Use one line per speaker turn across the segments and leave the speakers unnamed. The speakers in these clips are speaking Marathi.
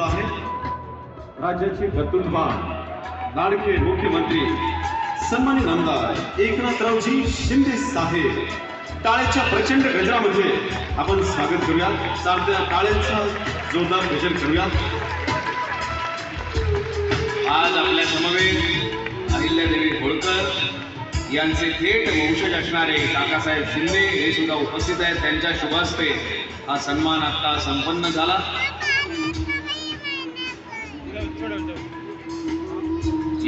होत आहे. राज्याचे कर्तृत्ववान लाडके मुख्यमंत्री सन्मानित आमदार एकनाथरावजी शिंदे साहेब. टाळ्याच्या प्रचंड गजरामध्ये आपण स्वागत करूयात. चालत्या टाळ्यांचा जोरदार गजर करूयात.
आज आपल्या समवेत अहिल्यादेवी होळकर यांचे थेट वंशज असणारे काकासाहेब शिंदे हे सुद्धा उपस्थित आहेत. त्यांच्या शुभास्ते हा सन्मान आता संपन्न झाला.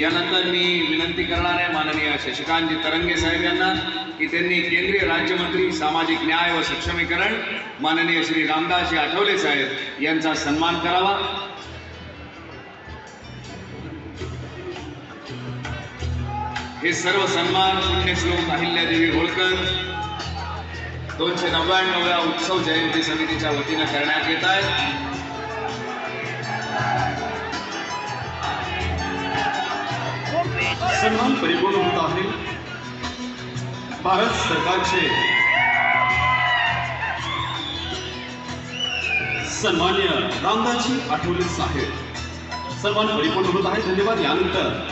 यानंतर मी विनंती करणार आहे माननीय शशिकांतजी तरंगे साहेब यांना की त्यांनी केंद्रीय राज्यमंत्री सामाजिक न्याय व सक्षमीकरण माननीय श्री रामदासजी आठवले साहेब यांचा सन्मान करावा. हे सर्व सन्मान पुण्यश्लोक अहिल्यादेवी होळकर दोनशे नव्याण्णव्या उत्सव जयंती समितीच्या वतीनं करण्यात येत आहेत.
सन्मान परिपूर्ण होत आहे. भारत सरकारचे सन्मान्य रामदासजी आठवले साहेब. सन्मान परिपूर्ण होत आहे. धन्यवाद. यानंतर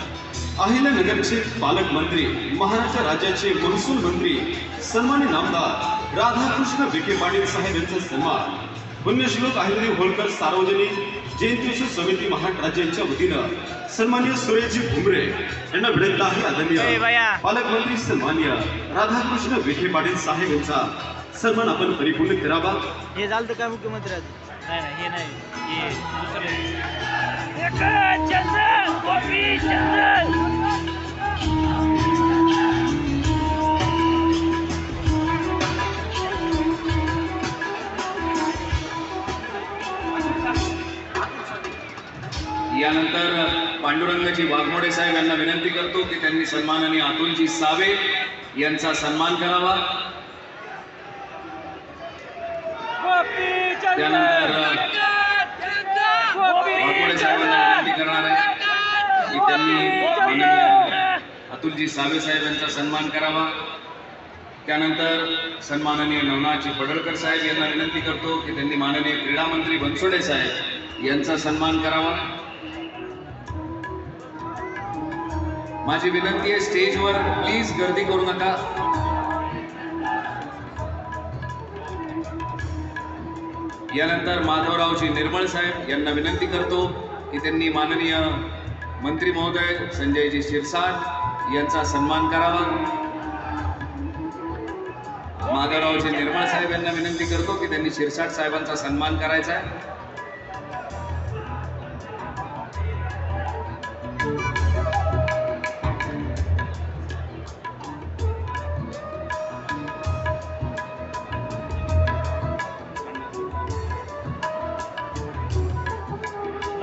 अहिल्यानगरचे पालकमंत्री महाराष्ट्र राज्याचे महसूल मंत्री सन्मान्य नामदार राधाकृष्ण विखे पाटील साहेब यांचा सन्मान. पुण्यश्लोक अहिल्यादेवी होळकर सार्वजनिक जयंतीची समिती महाराष्ट्र राज्याच्या वतीनं सन्मान्य सुरेशजी भुमरे यांना विनंती आहे आदरणीय. पालकमंत्री सन्मान्य राधाकृष्ण विखे पाटील साहेब यांचा सन्मान आपण परिपूर्ण करावा.
हे झालं तर काय नाही नाही हे नाही.
यानंतर पांडुरंगजी वाघमोडे साहेब यांना विनंती करतो की त्यांनी सन्माननीय अतुलजी सावे यांचा सन्मान करावा. त्यानंतर वाघमोडे साहेबांना विनंती करणार आहे की त्यांनी माननीय अतुलजी सावे साहेब यांचा सन्मान करावा. त्यानंतर सन्माननीय नवनाथजी पडळकर साहेब यांना विनंती करतो की त्यांनी माननीय क्रीडा मंत्री बनसोडे साहेब यांचा सन्मान करावा. माझी विनंती आहे स्टेजवर प्लीज गर्दी करू नका. यानंतर माधवरावजी निर्मळ साहेब यांना विनंती करतो की त्यांनी माननीय मंत्री महोदय संजयजी शिरसाट यांचा सन्मान करावा. माधवरावजी निर्मळ साहेब यांना विनंती करतो की त्यांनी शिरसाट साहेबांचा सन्मान करायचा आहे.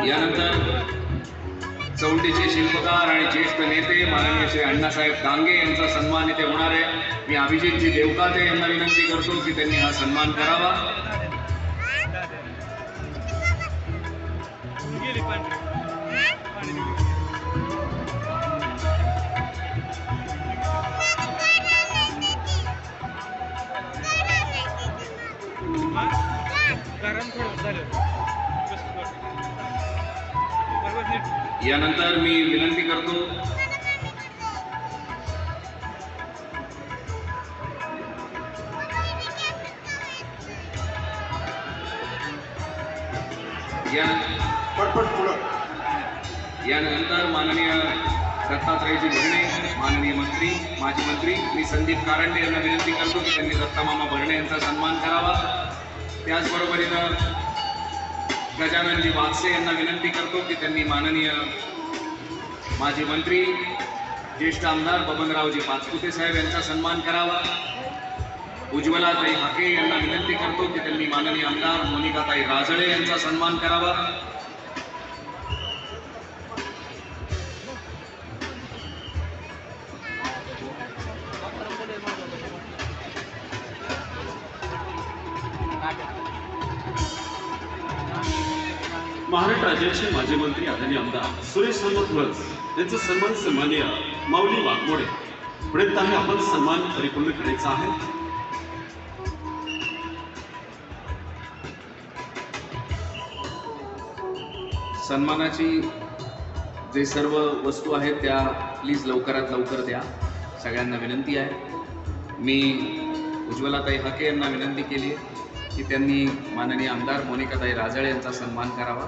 यानंतर चौंडीचे शिल्पकार आणि ज्येष्ठ नेते माननीय श्री अण्णासाहेब डांगे यांचा सन्मान इथे होणार आहे. मी अभिजितजी देवकाते यांना विनंती करतो की त्यांनी हा सन्मान करावा. यानंतर मी विनंती करतो. यानंतर माननीय दत्तात्रयजी भरणे माननीय मंत्री माजी मंत्री मी संदीप कारंडे यांना विनंती करतो की त्यांनी दत्तामामा भरणे यांचा सन्मान करावा. त्याचबरोबरीनं गजाननजी वागसे यांना विनंती करतो की त्यांनी माननीय माजी मंत्री ज्येष्ठ आमदार बबनरावजी पाचपुते साहेब यांचा सन्मान करावा. उज्ज्वलाताई हाके यांना विनंती करतो की त्यांनी माननीय आमदार मोनिकाताई राजळे यांचा सन्मान करावा.
महाराष्ट्र राज्याचे माजी मंत्री आदरणीय आमदार सुरेश सामंत वत्स यांचं सन्मान सन्माननीय माऊली वाघमोडे. प्रयत्न आहे आपण सन्मान परिपूर्ण करायचा आहे.
सन्मानाची जे सर्व वस्तू आहेत त्या प्लीज लवकरात लवकर द्या. सगळ्यांना विनंती आहे. मी उज्ज्वलाताई हके यांना विनंती केली आहे. की त्यांनी माननीय आमदार मोनिकाताई राजळे यांचा सन्मान करावा.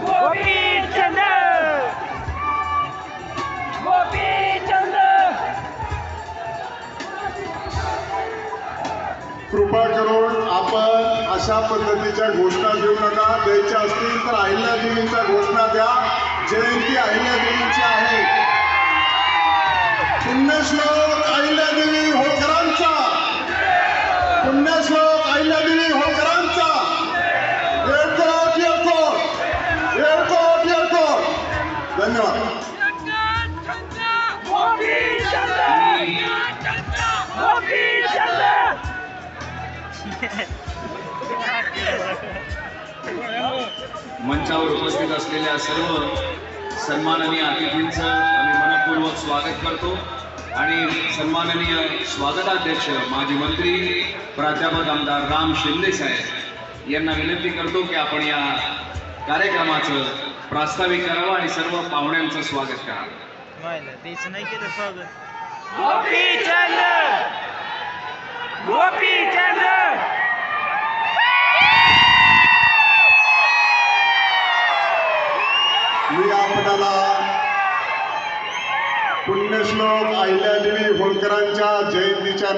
गोपीचंद! गोपीचंद!
कृपा करून आपण अशा पद्धतीच्या घोषणा देऊ नका. द्यायच्या असतील तर अहिल्यादेवींच्या घोषणा द्या. जयंती अहिल्यादेवींची आहे पुण्यश्लोक अहिल्यादेवी होळकरांचा पुण्यश्लोक अहिल्यादेवी होळकरांचा येळकोट येळकोट येळकोट येळकोट धन्यवाद
गोपीचंद गोपीचंद
मंचावर उपस्थित असलेल्या सर्व सन्माननीय अतिथींचं आम्ही मनपूर्वक स्वागत करतो. आणि सन्माननीय स्वागताध्यक्ष माजी मंत्री प्राध्यापक आमदार राम शिंदे साहेब यांना विनंती करतो की आपण या कार्यक्रमाचं प्रास्ताविक करावं आणि सर्व पाहुण्यांचं स्वागत करावं.
त्याचं नाही केलं स्वागत. गोपीचंद! गोपीचंद!
मी अहिल्यादेवी होळकरांच्या जयंतीच्या